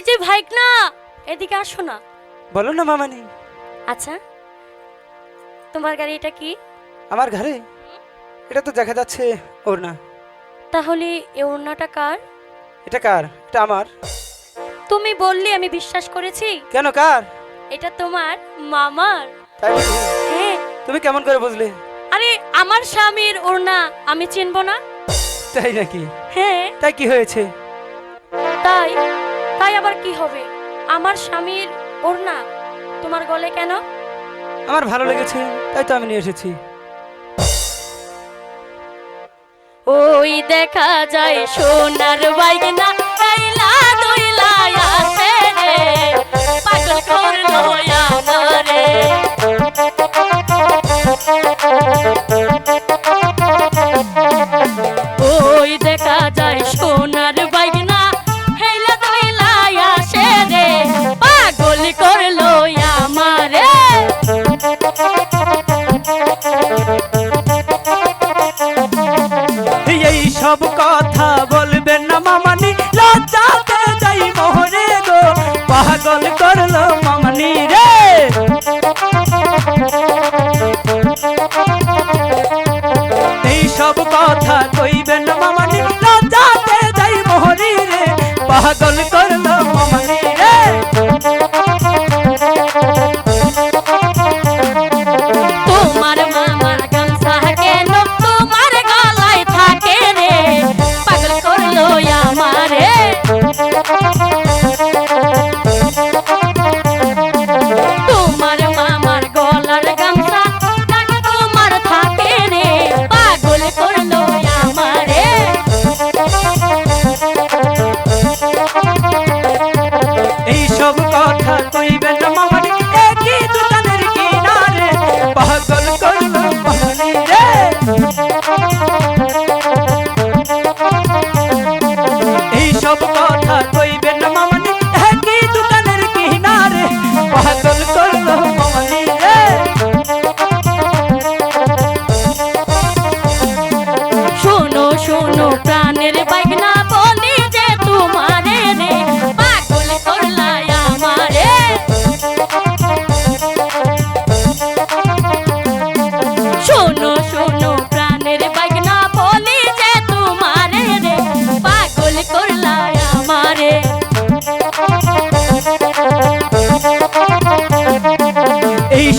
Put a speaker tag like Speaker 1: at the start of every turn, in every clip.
Speaker 1: এই যে ভাইক না এদিকে আসো না।
Speaker 2: বলো না মামানি।
Speaker 1: আচ্ছা তোমার গাড়ি এটা কি?
Speaker 2: আমার ঘরে এটা তো দেখা যাচ্ছে ওর না
Speaker 1: তাহলে এ ওড়নাটা কার?
Speaker 2: এটা কার? এটা আমার।
Speaker 1: তুমি বললে আমি বিশ্বাস করেছি।
Speaker 2: কেন কার?
Speaker 1: এটা তোমার মামার।
Speaker 2: তাই?
Speaker 1: হ্যাঁ।
Speaker 2: তুমি কেমন করে বুঝলে?
Speaker 1: আরে আমার স্বামীর ওড়না আমি চিনব না।
Speaker 2: তাই নাকি?
Speaker 1: হ্যাঁ।
Speaker 2: তাই কি হয়েছে?
Speaker 1: তাই তাই আবার কি হবে? আমার স্বামীর ওর না তোমার গলে কেন?
Speaker 2: আমার ভালো লেগেছে তাই তো আমি নিয়ে এসেছি।
Speaker 1: ওই দেখা যায় সোনার বাইগনা কাইলা দইলা আসে রে পাগল করল আমারে
Speaker 2: এই সব কথা কইবেন মামানি লজ্জাতে যাই মোহরি রে পাগল করল কথা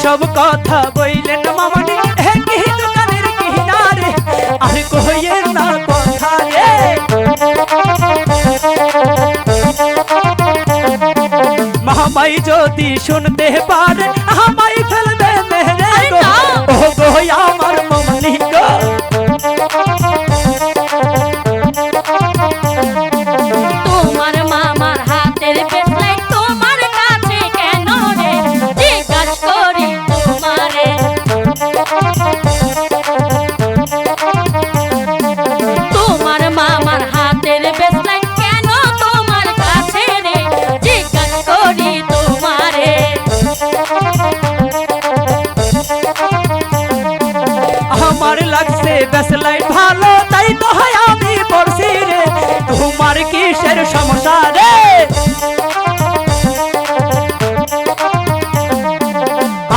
Speaker 2: সব কথা বইলেন মামানি একই দোকানের কিনারে? আর কইয়ের না কথা রে। মামাই যদি শুনতে পারে লাগছে বেসলাই ভালো, তাই তো হয় আমি পড়ছি রে। তোমার কিসের সমস্যা রে?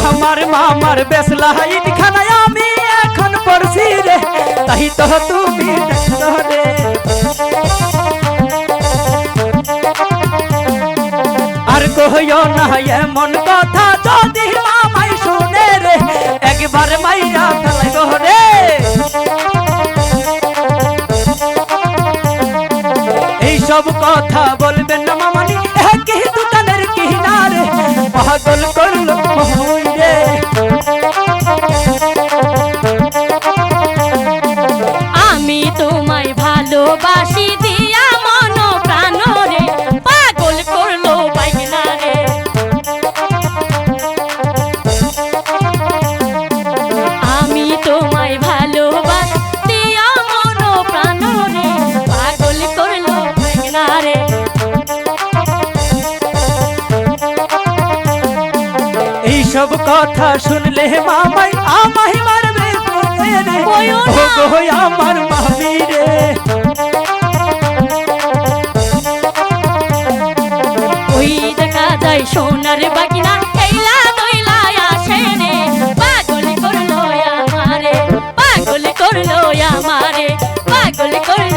Speaker 2: আমার মামার বেসলাইট খানায় আমি এখন পড়ছি রে। তাই তো তুমি রে। আর কহিও না, এমন কথা যদি মামাই শুনে রে, একবার মাইরা সব কথা বলবেন না এইসব কথা শুনলে মামাই আমায় মারবে আমার মামি রে।
Speaker 1: ওই দেখা যায় সোনার বাগিনা এইলা দইলায় আসে রে পাগল করল আমারে পাগল করল আমারে পাগল করল